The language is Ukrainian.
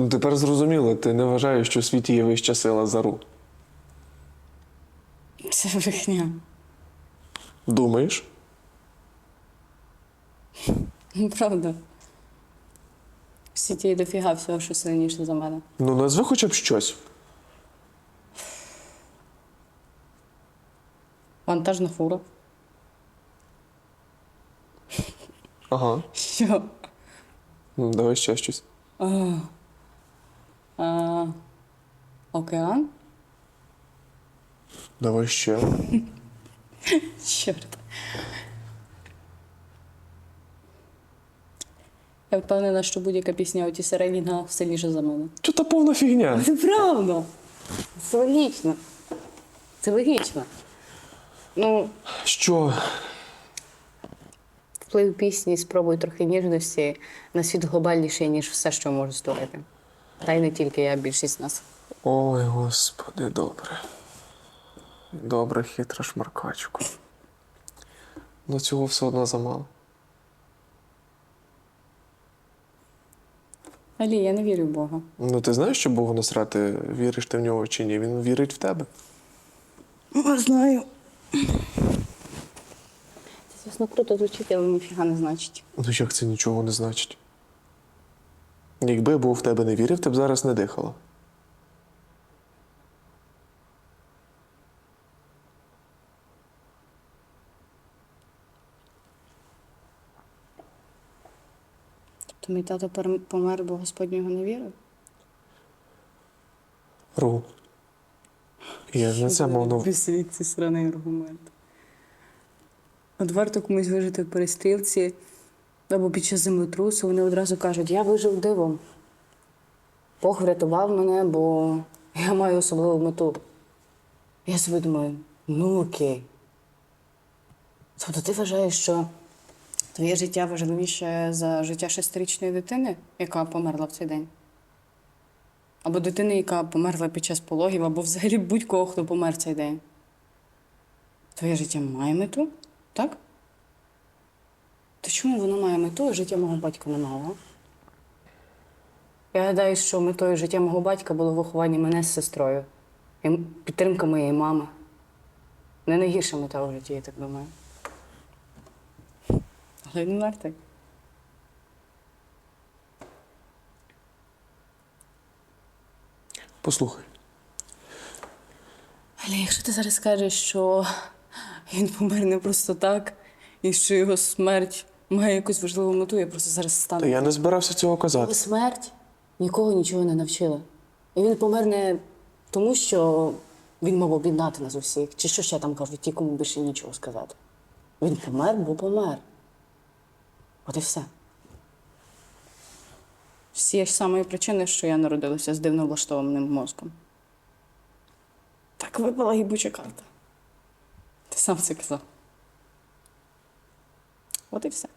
Ну, тепер зрозуміло, ти не вважаєш, що у світі є вища сила за ру. Це брехня. Думаєш? Ну, Правда. В світі є дофіга всього, що сильніше за мене. Ну, назви хоча б щось. Вантажна фура. Ага. Що? Ну, давай ще щось. А, океан? Давай ще. Чорт. Я впевнена, що будь-яка пісня Оті Сереніна сильніша за мене. Що та повна фігня? Це правда. Це логічно. Це логічно. Ну, Що? вплив пісні спробуй трохи ніжності на світ глобальніший, ніж все, що можу створити. Та й не тільки я, більшість нас. Ой, господи, добре. Добре, хитра шмаркачку. Ну цього все одно замало. Алі, я не вірю в Бога. Ну, ти знаєш, що Богу насрати, віриш ти в нього чи ні? Він вірить в тебе. Знаю. Це, звісно, круто звучить, але ніфіга не значить. Ну як це нічого не значить? Якби Бог в тебе не вірив, ти б зараз не дихала. Мій тато помер, бо Господь в нього не вірив? Ру. Я ж не це мав на ці сраний аргумент. От варто комусь вижити в перестрілці або під час землетрусу, вони одразу кажуть, я вижив дивом. Бог врятував мене, бо я маю особливу мету. Я собі думаю, ну окей. Тобто ти вважаєш, що твоє життя важливіше за життя шестирічної дитини, яка померла в цей день? Або дитини, яка померла під час пологів, або взагалі будь-кого, хто помер цей день. Твоє життя має мету, так? То чому воно має мету, а життя мого батька мало? Я гадаю, що метою життя мого батька було виховання мене з сестрою. І підтримка моєї мами. Не найгірша мета у житті, я так думаю. Але він мертвий. Послухай. Але якщо ти зараз скажеш, що він помер не просто так, і що його смерть має якусь важливу мету, я просто зараз стану. Та я не збирався цього Його казати. смерть нікого нічого не навчила. І він помер не тому, що він мав об'єднати нас усіх, чи що ще там кажуть, ті, кому більше нічого сказати. Він помер, бо помер. От і все. З ж самої причини, що я народилася з дивно влаштованим мозком. Так випала гібуча карта. Ти сам це казав. От і все.